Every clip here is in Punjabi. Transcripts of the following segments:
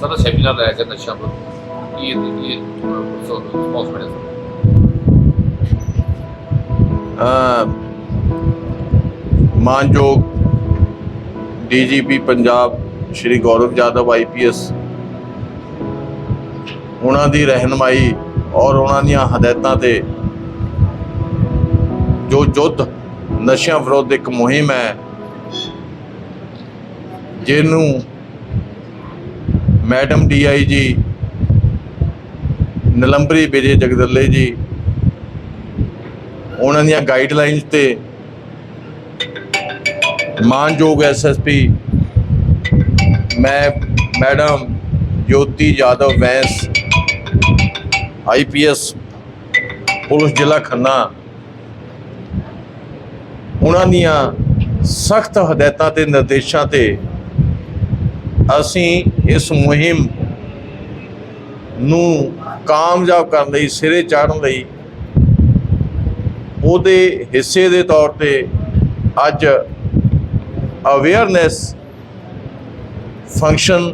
ਸਾਰਾ ਸੈਮੀਨਾਰ ਲਾਇਆ ਗਿਆ ਨਸ਼ਾ ਪਰ ਇਹ ਇਹ ਸੋ ਅ ਮਾਨਯੋਗ ਡੀਜੀਪੀ ਪੰਜਾਬ ਸ਼੍ਰੀ ਗੌਰਵ ਯਾਦਵ ਆਈਪੀਐਸ ਉਹਨਾਂ ਦੀ ਰਹਿਨਮਾਈ ਔਰ ਉਹਨਾਂ ਦੀਆਂ ਹਦਾਇਤਾਂ ਤੇ ਜੋ ਜੁੱਧ ਨਸ਼ਿਆਂ ਵਿਰੋਧ ਇੱਕ ਮੁਹਿੰਮ ਹੈ, ਜਿਹਨੂੰ ਮੈਡਮ ਡੀਆਈਜੀ ਨਿਲੰਬਰੀ ਵਿਜੇ ਜਗਦੱਲੇ ਜੀ, ਉਹਨਾਂ ਦੀਆਂ ਗਾਈਡਲਾਈਨਸ ਤੇ ਮਾਨਯੋਗ ਐਸਐਸਪੀ ਮੈਂ madam Jyoti Yadav Bains IPS police ਜ਼ਿਲ੍ਹਾ ਖੰਨਾ, ਉਹਨਾਂ ਦੀਆਂ ਸਖਤ ਹਦਾਇਤਾਂ ਤੇ ਨਿਰਦੇਸ਼ਾਂ ਤੇ ਅਸੀਂ ਇਸ ਮੁਹਿੰਮ ਨੂੰ ਕਾਮਯਾਬ ਕਰਨ ਲਈ, ਸਿਰੇ ਚਾੜਨ ਲਈ ਉਹਦੇ ਹਿੱਸੇ ਦੇ ਤੌਰ ਤੇ ਅੱਜ ਅਵੇਅਰਨੈਸ ਫੰਕਸ਼ਨ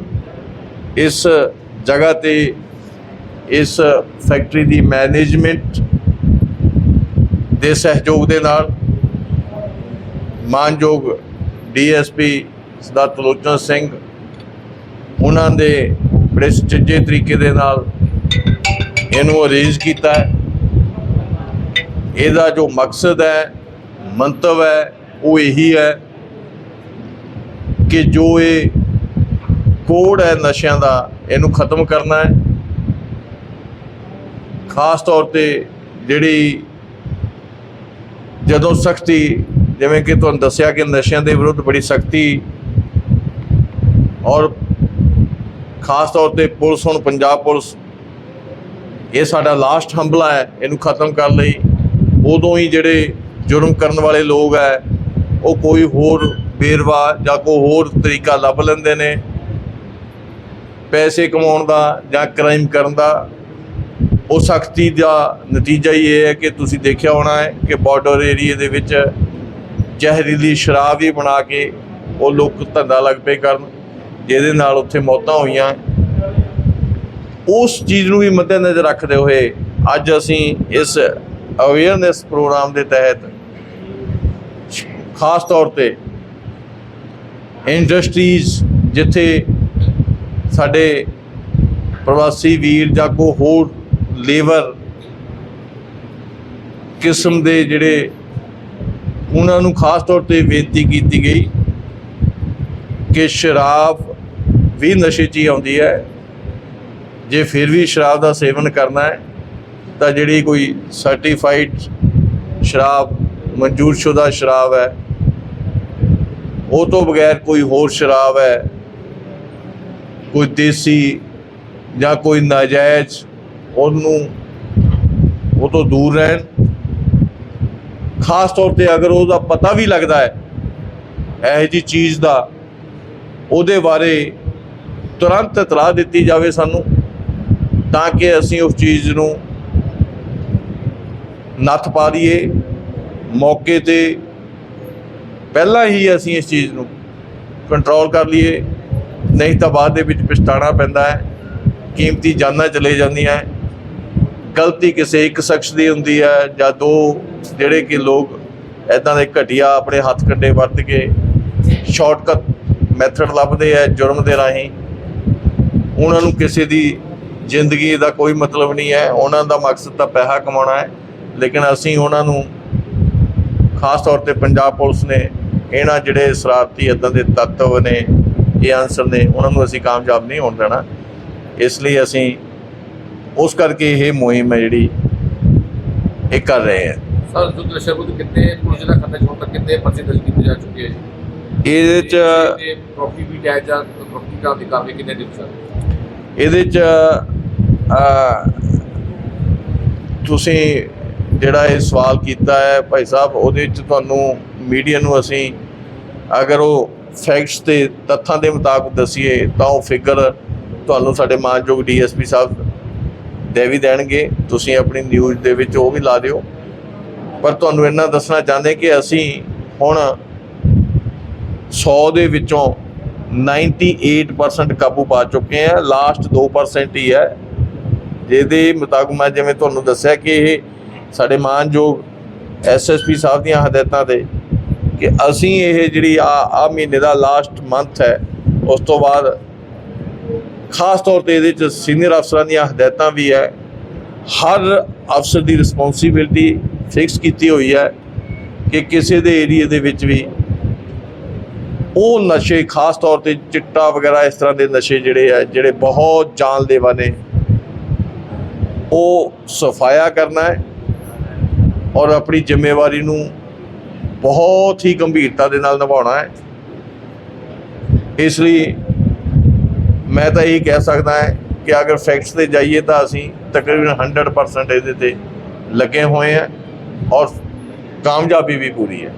ਇਸ ਜਗ੍ਹਾ ਤੇ, ਇਸ ਫੈਕਟਰੀ ਦੀ ਮੈਨੇਜਮੈਂਟ ਦੇ ਸਹਿਯੋਗ ਦੇ ਨਾਲ ਮਾਨਯੋਗ ਡੀਐਸਪੀ ਸਰਦਾਰ ਤਲੋਚਨ ਸਿੰਘ ਉਹਨਾਂ ਦੇ ਬੜੇ ਸੁਚੱਜੇ ਤਰੀਕੇ ਦੇ ਨਾਲ ਇਹਨੂੰ ਅਰੇਂਜ ਕੀਤਾ ਹੈ। ਇਹਦਾ ਜੋ ਮਕਸਦ ਹੈ, ਮੰਤਵ ਹੈ, ਉਹ ਇਹੀ ਹੈ ਕਿ ਜੋ ਇਹ ਕੋਡ ਹੈ ਨਸ਼ਿਆਂ ਦਾ, ਇਹਨੂੰ ਖਤਮ ਕਰਨਾ ਹੈ। ਖਾਸ ਤੌਰ ਤੇ ਜਿਹੜੀ ਜਦੋਂ ਸਖਤੀ, ਜਿਵੇਂ ਕਿ ਤੁਹਾਨੂੰ ਦੱਸਿਆ ਕਿ ਨਸ਼ਿਆਂ ਦੇ ਵਿਰੁੱਧ ਬੜੀ ਸਖਤੀ ਔਰ ਖਾਸ ਤੌਰ ਤੇ ਪੁਲਿਸ, ਹੁਣ ਪੰਜਾਬ ਪੁਲਿਸ, ਇਹ ਸਾਡਾ ਲਾਸਟ ਹੰਬਲਾ ਹੈ, ਇਹਨੂੰ ਖਤਮ ਕਰਨ ਲਈ। ਉਦੋਂ ਹੀ ਜਿਹੜੇ ਜੁਰਮ ਕਰਨ ਵਾਲੇ ਲੋਕ ਹੈ, ਉਹ ਕੋਈ ਹੋਰ ਬੇਰਵਾ ਜਾਂ ਕੋਈ ਹੋਰ ਤਰੀਕਾ ਲੱਭ ਲੈਂਦੇ ਨੇ। ਪੈਸੇ ਕਮਾਉਣ ਦਾ ਜਾਂ ਕ੍ਰਾਈਮ ਕਰਨ ਦਾ, ਉਹ ਸਖਤੀ ਦਾ ਨਤੀਜਾ ਹੀ ਇਹ ਹੈ ਕਿ ਤੁਸੀਂ ਦੇਖਿਆ ਹੋਣਾ ਹੈ ਕਿ ਬਾਰਡਰ ਏਰੀਏ ਦੇ ਵਿੱਚ ਜ਼ਹਿਰੀਲੀ ਸ਼ਰਾਬ ਵੀ ਬਣਾ ਕੇ ਉਹ ਲੋਕ ਧੰਦਾ ਲੱਗ ਪਏ ਕਰਨ। ਜਿਹਦੇ ਨਾਲ ਉੱਥੇ ਮੌਤਾਂ ਹੋਈਆਂ। ਉਸ ਚੀਜ਼ ਨੂੰ ਵੀ ਮੱਦੇਨਜ਼ਰ ਰੱਖਦੇ ਹੋਏ ਅੱਜ ਅਸੀਂ ਇਸ ਅਵੇਅਰਨੈਸ ਪ੍ਰੋਗਰਾਮ ਦੇ ਤਹਿਤ ਖਾਸ ਤੌਰ ਤੇ ਇੰਡਸਟਰੀਜ਼ ਜਿੱਥੇ ਸਾਡੇ ਪ੍ਰਵਾਸੀ ਵੀਰ ਜਾਂ ਕੋ ਹੋਰ ਲੇਬਰ ਕਿਸਮ ਦੇ ਜਿਹੜੇ ਉਹਨਾਂ ਨੂੰ ਖਾਸ ਤੌਰ ਤੇ ਬੇਨਤੀ ਕੀਤੀ ਗਈ ਕਿ ਸ਼ਰਾਬ ਵੀ ਨਸ਼ੇ 'ਚ ਹੀ ਆਉਂਦੀ ਹੈ। ਜੇ ਫਿਰ ਵੀ ਸ਼ਰਾਬ ਦਾ ਸੇਵਨ ਕਰਨਾ ਹੈ, ਤਾਂ ਜਿਹੜੀ ਕੋਈ ਸਰਟੀਫਾਈਡ ਸ਼ਰਾਬ, ਮਨਜ਼ੂਰਸ਼ੁਦਾ ਸ਼ਰਾਬ ਹੈ, ਉਹ ਤੋਂ ਬਗੈਰ ਕੋਈ ਹੋਰ ਸ਼ਰਾਬ ਹੈ, ਕੋਈ ਦੇਸੀ ਜਾਂ ਕੋਈ ਨਾਜਾਇਜ਼, ਉਹਨੂੰ ਉਹ ਤੋਂ ਦੂਰ ਰਹਿਣ। ਖਾਸ ਤੌਰ ਤੇ ਅਗਰ ਉਹਦਾ ਪਤਾ ਵੀ ਲੱਗਦਾ ਹੈ, ਇਹੋ ਜੀ ਚੀਜ਼ ਦਾ, ਉਹਦੇ ਬਾਰੇ ਤੁਰੰਤ ਇਤਲਾਹ ਦਿੱਤੀ ਜਾਵੇ ਸਾਨੂੰ ਤਾਂ ਕਿ ਅਸੀਂ ਉਸ ਚੀਜ਼ ਨੂੰ ਨੱਥ ਪਾ ਦਈਏ ਮੌਕੇ ਤੇ ਪਹਿਲਾਂ ਹੀ ਅਸੀਂ ਇਸ ਚੀਜ਼ ਨੂੰ ਕੰਟਰੋਲ ਕਰ ਲਈਏ। ਨਹੀਂ ਤਾਂ ਬਾਅਦ ਦੇ ਵਿੱਚ ਪਛਤਾਣਾ ਪੈਂਦਾ ਹੈ। ਕੀਮਤੀ ਜਾਨਾਂ ਚਲੇ ਜਾਂਦੀਆਂ ਹੈ। ਗਲਤੀ ਕਿਸੇ ਇੱਕ ਸ਼ਖਸ ਦੀ ਹੁੰਦੀ ਹੈ ਜਾਂ ਦੋ ਜਿਹੜੇ ਕਿ ਲੋਕ ਐਦਾਂ ਦੇ ਘਟੀਆ ਆਪਣੇ ਹੱਥ ਕੰਡੇ ਵਰਤ ਕੇ ਸ਼ਾਰਟਕਟ ਮੈਥਡ ਲੱਭਦੇ ਆ ਜੁਰਮ ਦੇ ਰਾਹੀਂ। ਉਹਨਾਂ ਨੂੰ ਕਿਸੇ ਦੀ ਜ਼ਿੰਦਗੀ ਦਾ ਕੋਈ ਮਤਲਬ ਨਹੀਂ ਹੈ। ਉਹਨਾਂ ਦਾ ਮਕਸਦ ਤਾਂ ਪੈਸਾ ਕਮਾਉਣਾ ਹੈ ਲੇਕਿਨ ਅਸੀਂ ਉਹਨਾਂ ਨੂੰ ਖਾਸ ਤੌਰ ਤੇ ਪੰਜਾਬ ਪੁਲਿਸ ਨੇ ਇਹਨਾਂ ਜਿਹੜੇ ਸ਼ਰਾਰਤੀ ਇਦਾਂ ਦੇ ਤੱਤਵ ਨੇ ਇਹ ਆਨਸਰ ਨੇ ਉਹਨਾਂ ਨੂੰ ਅਸੀਂ ਕਾਮਯਾਬ ਨਹੀਂ ਹੋਣ ਦੇਣਾ। ਇਸ ਲਈ ਅਸੀਂ ਉਸ ਕਰਕੇ ਇਹ ਮੁਹਿੰਮ ਹੈ ਜਿਹੜੀ ਇਹ ਕਰ ਰਹੇ ਹਾਂ। ਸਰ ਨਸ਼ਾ ਵਿਰੁੱਧ ਕਿੰਨੇ ਪੁਲਿਸ ਖੰਨਾ ਚ ਹੁਣ ਤੱਕ ਕਿੰਨੇ ਪਰਚੇ ਦਰਜ ਕੀਤੇ ਜਾ ਚੁੱਕੇ ਹੈ ਜੀ। ਇਹਦੇ ਚ ਪ੍ਰਾਪਰਟੀ ਵੀ ਟੈਗ ਜਾਂ ਪ੍ਰਾਪਰਟੀ ਦਾ ਦੀ ਕਾਰਵਾਈ ਕਿੰਨੇ ਦਿਨ ਸਰ ਇਹਦੇ ਚ ਤੁਸੀਂ ਜਿਹੜਾ ਇਹ ਸਵਾਲ ਕੀਤਾ ਹੈ ਭਾਈ ਸਾਹਿਬ, ਉਹਦੇ ਵਿੱਚ ਤੁਹਾਨੂੰ ਮੀਡੀਆ ਨੂੰ ਅਸੀਂ ਅਗਰ ਉਹ ਫੈਕਟਸ ਤੇ ਤੱਥਾਂ ਦੇ ਮੁਤਾਬਕ ਦਸੀਏ, ਤਾਂ ਉਹ ਫਿਗਰ ਤੁਹਾਨੂੰ ਸਾਡੇ ਮਾਨਯੋਗ ਡੀਐਸਪੀ ਸਾਹਿਬ ਦੇ ਵੀ ਦੇਣਗੇ। ਤੁਸੀਂ ਆਪਣੀ ਨਿਊਜ਼ ਦੇ ਵਿੱਚ ਉਹ ਵੀ ਲਾ ਦਿਓ। ਪਰ ਤੁਹਾਨੂੰ ਇਹਨਾਂ ਦੱਸਣਾ ਚਾਹੁੰਦੇ ਕਿ ਅਸੀਂ ਹੁਣ 100 ਦੇ ਵਿੱਚੋਂ 98% ਕਾਬੂ ਪਾ ਚੁੱਕੇ ਆ। ਲਾਸਟ 2% ਹੀ ਹੈ। ਜਿਹਦੇ ਮੁਤਾਬਕ ਮੈਂ ਜਿਵੇਂ ਤੁਹਾਨੂੰ ਦੱਸਿਆ ਕਿ ਇਹ ਸਾਡੇ ਮਾਨਯੋਗ ਐਸਐਸਪੀ ਸਾਹਿਬ ਦੀਆਂ ਹਦਾਇਤਾਂ ਤੇ ਕਿ ਅਸੀਂ ਇਹ ਜਿਹੜੀ ਆ ਆ ਮਹੀਨੇ ਦਾ ਲਾਸਟ ਮੰਥ ਹੈ, ਉਸ ਤੋਂ ਬਾਅਦ ਖਾਸ ਤੌਰ ਤੇ ਇਹਦੇ ਚ ਸੀਨੀਅਰ ਅਫਸਰਾਂ ਦੀਆਂ ਹਦਾਇਤਾਂ ਵੀ ਹੈ। ਹਰ ਅਫਸਰ ਦੀ ਰਿਸਪੌਂਸਿਬਿਲਟੀ ਫਿਕਸ ਕੀਤੀ ਹੋਈ ਹੈ ਕਿ ਕਿਸੇ ਦੇ ਏਰੀਆ ਦੇ ਵਿੱਚ ਵੀ ਉਹ ਨਸ਼ੇ, ਖਾਸ ਤੌਰ ਤੇ ਚਿੱਟਾ ਵਗੈਰਾ, ਇਸ ਤਰ੍ਹਾਂ ਦੇ ਨਸ਼ੇ ਜਿਹੜੇ ਆ, ਜਿਹੜੇ ਬਹੁਤ ਜਾਨਲੇਵਾ ਨੇ, ਉਹ ਸਫਾਇਆ ਕਰਨਾ ਹੈ ਔਰ ਆਪਣੀ ਜ਼ਿੰਮੇਵਾਰੀ ਨੂੰ ਬਹੁਤ ਹੀ ਗੰਭੀਰਤਾ ਦੇ ਨਾਲ ਨਿਭਾਉਣਾ ਹੈ। ਇਸ ਲਈ ਮੈਂ ਤਾਂ ਇਹੀ ਕਹਿ ਸਕਦਾ ਹਾਂ ਕਿ ਅਗਰ ਫੈਕਟਸ ਤੇ ਜਾਈਏ ਤਾਂ ਅਸੀਂ ਤਕਰੀਬਨ 100% ਇਹਦੇ ਤੇ ਲੱਗੇ ਹੋਏ ਹਾਂ ਔਰ ਕਾਮਯਾਬੀ ਵੀ ਪੂਰੀ ਹੈ।